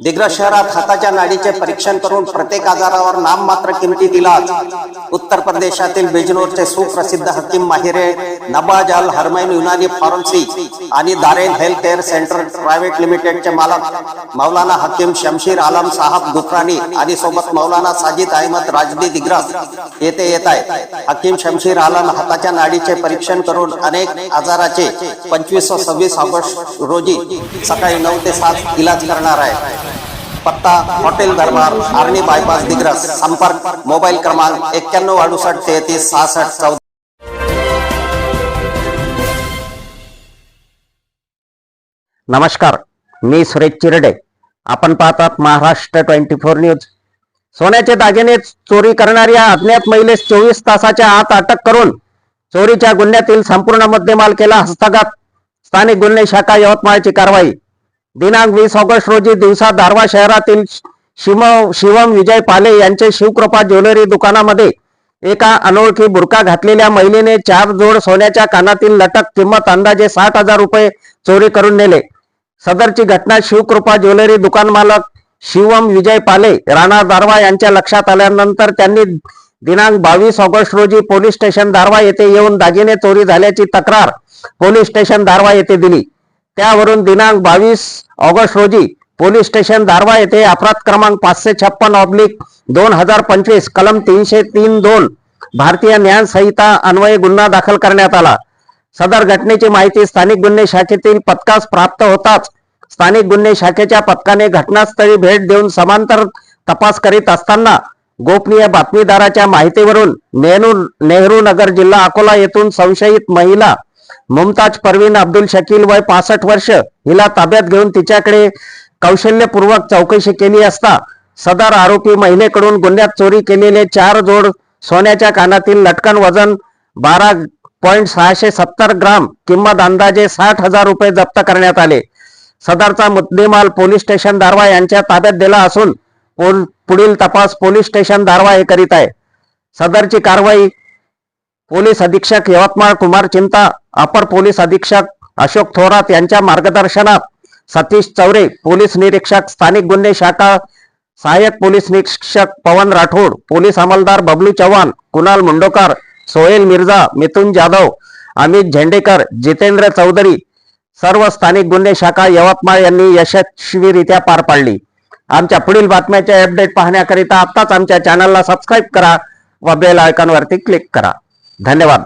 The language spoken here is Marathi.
दिग्रज शहरात हाताच्या नाडीचे परीक्षण करून प्रत्येक आजारावर नाममात्र किमती दिलाच उत्तर प्रदेशातील बिजनोरचे सुप्रसिद्ध हकीम माहिरे नबाज अल हरमैन युनानी फार्मसी आणि Darain health care centre private लिमिटेडचे मालक मौलाना हकीम शमशीर आलम साहब दुखरानी आणि सोबत मौलाना साजिद अहमद राजदी दिग्रज येथे येत आहेत. हकीम शमशीर आलम हाताच्या नाडीचे परीक्षण करून अनेक आजाराचे पंचवीस व सव्वीस ऑगस्ट रोजी सकाळी नऊ ते सात इलाज करणार आहे पत्ता हॉटेल दरबार आर्णी बायपास दिग्रस संपर्क मोबाईल क्रमांक एक्क्याण्णव अडुसष्ट तेहतीस सहासष्ट चौदा. नमस्कार मी सुरेश चिरडे. आपण पाहतात महाराष्ट्र ट्वेंटी फोर न्यूज. सोन्याचे दागिने चोरी करणाऱ्या अज्ञात महिलेस चोवीस तासाच्या आत अटक करून चोरीच्या गुन्ह्यातील संपूर्ण मुद्देमाल केला हस्तगत. स्थानिक गुन्हे शाखा यवतमाळची कारवाई. दिनांक वीस ऑगस्ट रोजी दिवसा दारवा शहरातील शिव शिवम विजय पाले यांचे शिवकृपा ज्वेलरी दुकानामध्ये एका अनोळखी बुरका घातलेल्या महिलेने चार जोड सोन्याच्या कानातील लटक किंमत अंदाजे साठ हजार रुपये चोरी करून नेले. सदरची घटना शिवकृपा ज्वेलरी दुकान मालक शिवम विजय पाले राणा दारवा यांच्या लक्षात आल्यानंतर त्यांनी दिनांक बावीस ऑगस्ट रोजी पोलीस स्टेशन दारवा येथे येऊन दागिने चोरी झाल्याची तक्रार पोलीस स्टेशन दारवा येथे दिली. त्यावरून दिनांक बावीस ऑगस्ट रोजी पोलीस स्टेशन दारवा येथे अपराध क्रमांक पाचशे छप्पन ऑब्लिक दोन हजार पंचवीस कलम तीनशे तीन दोन भारतीय न्याय संहिता अन्वये गुन्हा दाखल करण्यात आला. सदर घटनेची माहिती स्थानिक गुन्हे शाखेतील पथकास प्राप्त होताच स्थानिक गुन्हे शाखेच्या पथकाने घटनास्थळी भेट देऊन समांतर तपास करीत असताना गोपनीय बातमीदाराच्या माहितीवरून नेहरू नेहरू नगर जिल्हा अकोला येथून संशयित महिला मुमताज परवीन अब्दुल शकील वय पासष्ट वर्ष. हिला ताब्यात घेऊन तिच्याकडे कौशल्यपूर्वक चौकशी केली असता सदर आरोपी महिलेकडून गुन्ह्यात चोरी केलेले चार जोड सोन्याच्या कानातील लटकन वजन बारा पॉईंट सहाशे सत्तर ग्राम किंमत अंदाजे साठ हजार रुपये जप्त करण्यात आले. सदरचा मुद्देमाल पोलीस स्टेशन दारवा यांच्या ताब्यात दिला असून पुढील तपास पोलीस स्टेशन दारवा हे करीत आहे. सदरची कारवाई पोलीस अधीक्षक यवतमाळ कुमार चिंता अपर पोलीस अधीक्षक अशोक थोरात यांच्या मार्गदर्शनात सतीश चौरे पोलीस निरीक्षक स्थानिक गुन्हे शाखा सहाय्यक पोलीस निरीक्षक पवन राठोड पोलीस अंमलदार बबलू चव्हाण कुणाल मुंडोकर सोहेल मिर्झा मिथुन जाधव अमित झेंडेकर जितेंद्र चौधरी सर्व स्थानिक गुन्हे शाखा यवतमाळ यांनी यशस्वीरित्या पार पाडली. आमच्या पुढील बातम्याचे अपडेट पाहण्याकरिता आत्ताच आमच्या चॅनलला सबस्क्राईब करा व बेल आयकॉनवरती क्लिक करा. धन्यवाद.